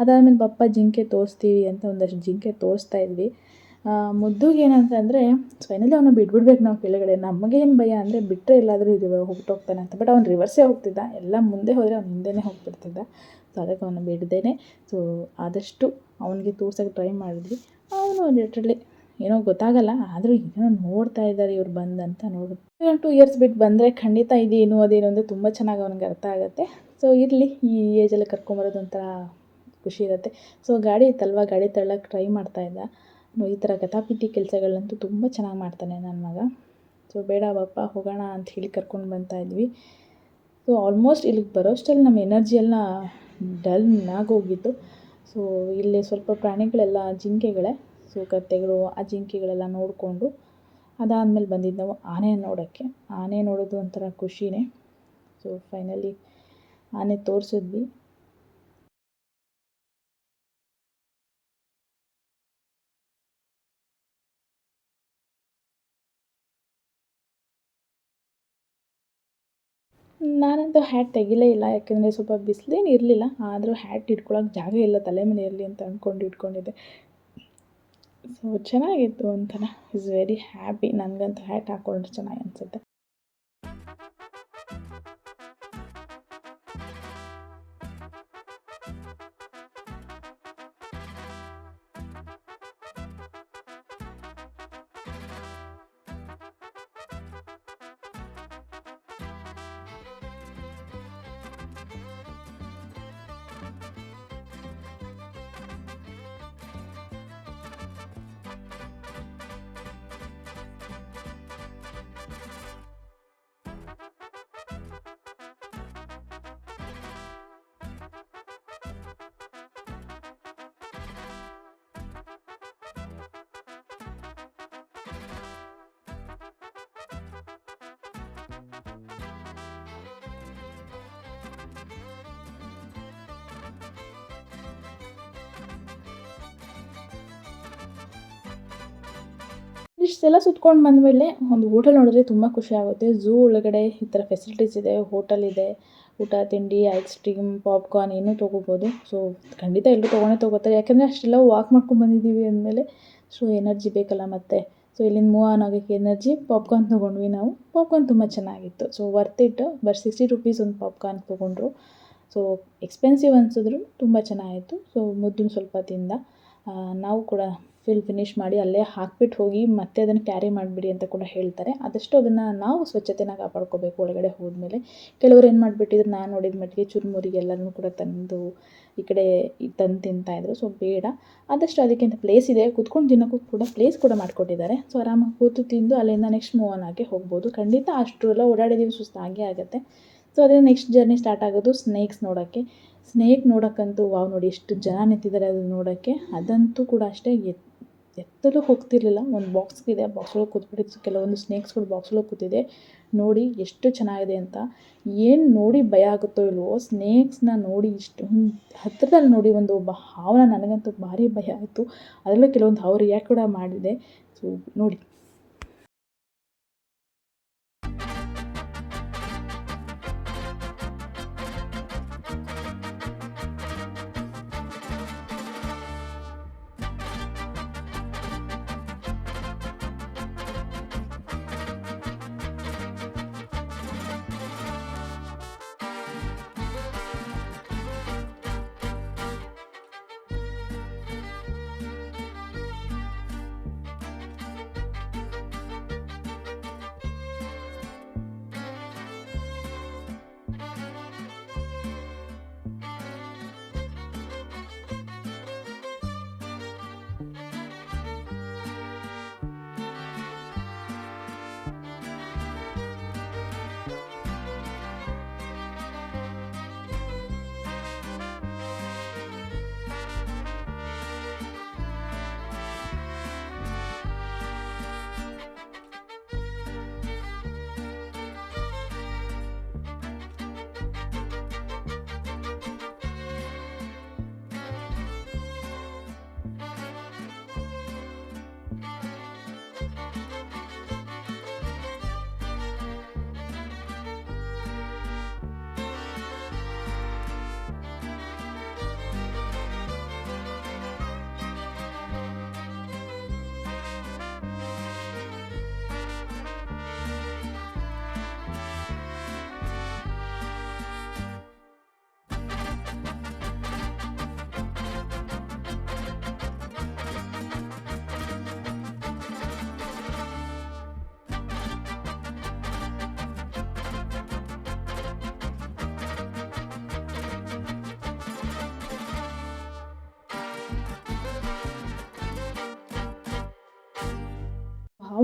ಅದಾದಮೇಲೆ ಪಪ್ಪ, ಜಿಂಕೆ ತೋರಿಸ್ತೀವಿ ಅಂತ ಒಂದಷ್ಟು ಜಿಂಕೆ ತೋರಿಸ್ತಾ ಇದ್ವಿ. ಮುದ್ದುಗೆ ಏನಂತಂದರೆ ಫೈನಲಿ ಅವನು ಬಿಟ್ಬಿಡ್ಬೇಕು ನಾವು ಕೆಳಗಡೆ. ನಮಗೇನು ಭಯ ಅಂದರೆ ಬಿಟ್ಟರೆ ಎಲ್ಲಾದರೂ ಇದು ಹೋಗ್ತಾನೆ ಅಂತ. ಬಟ್ ಅವ್ನು ರಿವರ್ಸೇ ಹೋಗ್ತಿದ್ದ. ಎಲ್ಲ ಮುಂದೆ ಹೋದರೆ ಅವ್ನು ಹಿಂದೆನೇ ಹೋಗ್ಬಿಡ್ತಿದ್ದ. ಅವನು ಬಿಡ್ದೇನೆ. ಸೊ ಆದಷ್ಟು ಅವನಿಗೆ ತೋರ್ಸೋಕ್ಕೆ ಟ್ರೈ ಮಾಡಿದ್ವಿ. ಅವನು ಲಿಟ್ರಲಿ ಏನೋ ಗೊತ್ತಾಗಲ್ಲ, ಆದರೂ ಏನೋ ನೋಡ್ತಾ ಇದ್ದಾರೆ ಇವ್ರು ಬಂದಂತ ನೋಡು. ಟೂ ಇಯರ್ಸ್ ಬಿಟ್ಟು ಬಂದರೆ ಖಂಡಿತ ಇದೇನು ಅದೇನು ಅಂದರೆ ತುಂಬ ಚೆನ್ನಾಗಿ ಅವನಿಗೆ ಅರ್ಥ ಆಗುತ್ತೆ. ಸೊ ಇರಲಿ, ಈ ಏಜಲ್ಲಿ ಕರ್ಕೊಂಬರೋದು ಒಂಥರ ಖುಷಿ ಇರುತ್ತೆ. ಸೊ ಗಾಡಿ ಇತ್ತಲ್ವ? ಗಾಡಿ ತಳ್ಳೋಕ್ಕೆ ಟ್ರೈ ಮಾಡ್ತಾ ಇದ್ದ. ಈ ಥರ ಕಥಾಪಿತಿ ಕೆಲಸಗಳಂತೂ ತುಂಬ ಚೆನ್ನಾಗಿ ಮಾಡ್ತಾನೆ ನನ್ನ ಮಗ. ಸೊ ಬೇಡ ಬಪ್ಪ, ಹೋಗೋಣ ಅಂತ ಹೇಳಿ ಕರ್ಕೊಂಡು ಬರ್ತಾ ಇದ್ವಿ. ಸೊ ಆಲ್ಮೋಸ್ಟ್ ಇಲ್ಲಿಗೆ ಬರೋಷ್ಟರಲ್ಲಿ ನಮ್ಮ ಎನರ್ಜಿ ಎಲ್ಲ ಡಲ್ ಆಗೋಗಿತ್ತು ಸೊ, ಇಲ್ಲಿ ಸ್ವಲ್ಪ ಪ್ರಾಣಿಗಳೆಲ್ಲ ಜಿಂಕೆಗಳೇ. ಸೊ, ಕತ್ತೆಗಳು ಆ ಜಿಂಕೆಗಳೆಲ್ಲ ನೋಡಿಕೊಂಡು ಅದಾದಮೇಲೆ ಬಂದಿದ್ದು ನಾವು ಆನೆ ನೋಡೋಕ್ಕೆ. ಆನೆ ನೋಡೋದು ಒಂಥರ ಖುಷಿನೇ. ಸೊ ಫೈನಲಿ ಆನೆ ತೋರಿಸಿದ್ವಿ. ನಾನಂತೂ ಹ್ಯಾಟ್ ತೆಗಿಲೇ ಇಲ್ಲ, ಯಾಕೆಂದರೆ ಸ್ವಲ್ಪ ಬಿಸಿಲೇನು ಇರಲಿಲ್ಲ. ಆದರೂ ಹ್ಯಾಟ್ ಇಟ್ಕೊಳಕ್ಕೆ ಜಾಗ ಇಲ್ಲ, ತಲೆ ಮೇಲೆ ಇರಲಿ ಅಂತ ಅಂದ್ಕೊಂಡು ಇಟ್ಕೊಂಡಿದ್ದೆ. ಸೊ ಚೆನ್ನಾಗಿತ್ತು ಒಂಥರ. ಇಸ್ ವೆರಿ ಹ್ಯಾಪಿ ನನಗಂತೂ ಹ್ಯಾಟ್ ಹಾಕ್ಕೊಂಡ್ರೆ ಚೆನ್ನಾಗಿ ಅನಿಸುತ್ತೆ. ಇಷ್ಟೆಲ್ಲ ಸುತ್ಕೊಂಡು ಬಂದಮೇಲೆ ಒಂದು ಹೋಟೆಲ್ ನೋಡಿದ್ರೆ ತುಂಬ ಖುಷಿ ಆಗುತ್ತೆ. ಝೂ ಒಳಗಡೆ ಈ ಥರ ಫೆಸಿಲಿಟೀಸ್ ಇದೆ ಹೋಟೆಲ್ ಇದೆ, ಊಟ, ತಿಂಡಿ ಐಸ್ ಕ್ರೀಮ್ ಪಾಪ್ಕಾರ್ನ್ ಏನೂ ತೊಗೋಬೋದು. ಸೊ ಖಂಡಿತ ಎಲ್ಲರೂ ತೊಗೊಂಡೇ ತೊಗೋತಾರೆ. ಯಾಕೆಂದರೆ ಅಷ್ಟೆಲ್ಲ ವಾಕ್ ಮಾಡ್ಕೊಂಡು ಬಂದಿದ್ದೀವಿ ಅಂದಮೇಲೆ ಸೊ ಎನರ್ಜಿ ಬೇಕಲ್ಲ ಮತ್ತೆ. ಸೊ ಇಲ್ಲಿಂದ ಮೂವ್ ಆನ್ ಆಗೋಕ್ಕೆ ಎನರ್ಜಿ ಪಾಪ್ಕಾರ್ನ್ ತೊಗೊಂಡ್ವಿ ನಾವು. ಪಾಪ್ಕಾರ್ನ್ ತುಂಬ ಚೆನ್ನಾಗಿತ್ತು. So worth it but sixty rupees ಒಂದು ಪಾಪ್ಕಾರ್ನ್ ತೊಗೊಂಡ್ರು. ಸೊ ಎಕ್ಸ್ಪೆನ್ಸಿವ್ ಅನ್ಸಿದ್ರು ತುಂಬ ಚೆನ್ನಾಗಿತ್ತು. ಸೊ ಮುದ್ದು ಸ್ವಲ್ಪ ತಿಂದ. ನಾವು ಕೂಡ ಫಿಲ್ ಫಿನಿಶ್ ಮಾಡಿ ಅಲ್ಲೇ ಹಾಕ್ಬಿಟ್ಟು ಹೋಗಿ ಮತ್ತೆ ಅದನ್ನು ಕ್ಯಾರಿ ಮಾಡಿಬಿಡಿ ಅಂತ ಕೂಡ ಹೇಳ್ತಾರೆ. ಆದಷ್ಟು ಅದನ್ನು ನಾವು ಸ್ವಚ್ಛತೆನ ಕಾಪಾಡ್ಕೋಬೇಕು ಒಳಗಡೆ ಹೋದ್ಮೇಲೆ. ಕೆಲವರು ಏನು ಮಾಡಿಬಿಟ್ಟಿದ್ರು, ನಾನು ನೋಡಿದ ಮಟ್ಟಿಗೆ ಚುರುಮುರಿಗೆ ಎಲ್ಲನೂ ಕೂಡ ತಂದು ಈ ಕಡೆ ತಂದು ತಿಂತಾಯಿದ್ರು ಸೊ ಬೇಡ. ಆದಷ್ಟು ಅದಕ್ಕಿಂತ ಪ್ಲೇಸ್ ಇದೆ. ಕೂತ್ಕೊಂಡು ತಿನ್ನೋಕ್ಕೂ ಕೂಡ ಪ್ಲೇಸ್ ಕೂಡ ಮಾಡಿಕೊಟ್ಟಿದ್ದಾರೆ. ಸೊ ಆರಾಮಾಗಿ ಕೂತು ತಿಂದು ಅಲ್ಲಿಂದ ನೆಕ್ಸ್ಟ್ ಮೂವ್ ಆನ್ ಆಗಿ ಹೋಗ್ಬೋದು. ಖಂಡಿತ ಅಷ್ಟು ಎಲ್ಲ ಓಡಾಡಿದ್ದೀವಿ ಸುಸ್ತಾಗೇ ಆಗುತ್ತೆ. ಸೊ ಅದೇ ನೆಕ್ಸ್ಟ್ ಜರ್ನಿ ಸ್ಟಾರ್ಟ್ ಆಗೋದು ಸ್ನೇಕ್ಸ್ ನೋಡೋಕ್ಕೆ. ಸ್ನೇಕ್ ನೋಡೋಕ್ಕಂತೂ ವಾವ್ ನೋಡಿ ಎಷ್ಟು ಜನ ನಿಂತಿದ್ದಾರೆ ಅದನ್ನು ನೋಡೋಕ್ಕೆ. ಅದಂತೂ ಕೂಡ ಅಷ್ಟೇ. ಎತ್ತಲು ಹೋಗ್ತಿರ್ಲಿಲ್ಲ. ಒಂದು ಬಾಕ್ಸ್ ಇದೆ. ಬಾಕ್ಸ್ ಒಳಗೆ ಕೂತ್ಬಿಟ್ಟಿತ್ತು. ಕೆಲವೊಂದು ಸ್ನೇಕ್ಸ್ಗಳು ಬಾಕ್ಸ್ ಒಳಗೆ ಕೂತಿದೆ. ನೋಡಿ ಎಷ್ಟು ಚೆನ್ನಾಗಿದೆ ಅಂತ. ಏನು ನೋಡಿ ಭಯ ಆಗುತ್ತೋ ಇಲ್ವೋ ಸ್ನೇಕ್ಸ್ನ ನೋಡಿ ಇಷ್ಟು ಹತ್ತಿರದಲ್ಲಿ ನೋಡಿ ಒಂದು ಒಬ್ಬ ಹಾವನ್ನ ನನಗಂತೂ ಭಾರಿ ಭಯ ಆಯಿತು. ಅದರಲ್ಲೂ ಕೆಲವೊಂದು ಹಾವು ರಿಯಾಕ್ಟ್ ಕೂಡ ಮಾಡಿದೆ. ಸೊ ನೋಡಿ.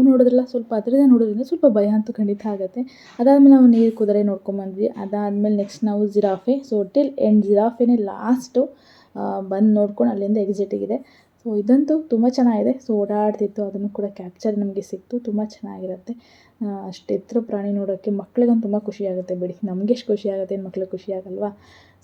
ಹಾವು ನೋಡಿದ್ರಲ್ಲ ಸ್ವಲ್ಪ ಹತ್ರದಿಂದ ನೋಡೋದ್ರಿಂದ ಸ್ವಲ್ಪ ಭಯ ಅಂತೂ ಖಂಡಿತ ಆಗುತ್ತೆ. ಅದಾದಮೇಲೆ ನಾವು ನೀರು ಕುದುರೆ ನೋಡ್ಕೊಂಬಂದ್ವಿ. ಅದಾದಮೇಲೆ ನೆಕ್ಸ್ಟ್ ನಾವು ಜಿರಾಫೆ. ಸೊ ಟಿಲ್ ಎಂಡ್ ಜಿರಾಫೆನೇ ಲಾಸ್ಟು ಬಂದು ನೋಡ್ಕೊಂಡು ಅಲ್ಲಿಂದ ಎಕ್ಸಿಟಿಗಿದೆ ಸೊ ಇದಂತೂ ತುಂಬ ಚೆನ್ನಾಗಿದೆ. ಸೊ ಓಡಾಡ್ತಿತ್ತು. ಅದನ್ನು ಕೂಡ ಕ್ಯಾಪ್ಚರ್ ನಮಗೆ ಸಿಕ್ತು. ತುಂಬ ಚೆನ್ನಾಗಿರುತ್ತೆ. ಅಷ್ಟು ಎತ್ತರ ಪ್ರಾಣಿ ನೋಡೋಕ್ಕೆ ಮಕ್ಳಿಗಂತೂ ತುಂಬ ಖುಷಿಯಾಗುತ್ತೆ ಬಿಡಿ. ನಮಗೆ ಎಷ್ಟು ಖುಷಿಯಾಗುತ್ತೆ ಮಕ್ಳಿಗೆ ಖುಷಿ ಆಗಲ್ವಾ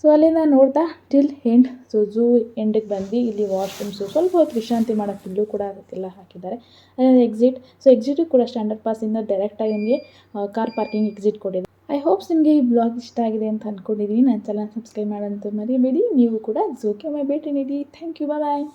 ಸೊ ಅಲ್ಲಿಂದ ನೋಡ್ತಾ ಟಿಲ್ ಎಂಡ್ ಸೊ ಝೂ ಎಂಡಿಗೆ ಬಂದು ಇಲ್ಲಿ ವಾಶ್ರೂಮ್ಸು ಸ್ವಲ್ಪ ಹೊತ್ತು ವಿಶ್ರಾಂತಿ ಮಾಡೋಕ್ಕೆ ಫುಲ್ಲು ಕೂಡ ಅದಕ್ಕೆಲ್ಲ ಹಾಕಿದ್ದಾರೆ. ಅದೇ ಎಕ್ಸಿಟ್ ಸೊ ಎಕ್ಸಿಟು ಕೂಡ ಸ್ಟ್ಯಾಂಡರ್ಡ್ ಪಾಸಿಂದ ಡೈರೆಕ್ಟಾಗಿ ನಿಮಗೆ ಕಾರ್ ಪಾರ್ಕಿಂಗ್ ಎಕ್ಸಿಟ್ ಕೊಟ್ಟಿದೆ. ಐ ಹೋಪ್ಸ್ ನಿಮಗೆ ಈ ಬ್ಲಾಗ್ ಇಷ್ಟ ಆಗಿದೆ ಅಂತ ಅಂದ್ಕೊಂಡಿದ್ದೀನಿ ನನ್ನ ಚಾನಲ್ ಸಬ್ಸ್ಕ್ರೈಬ್ ಮಾಡೋಂಥ ಮರಿಬೇಡಿ. ನೀವು ಕೂಡ ಝೂಕ್ಕೆ ಮೈ ಭೇಟಿ ನೀಡಿ. Thank you bye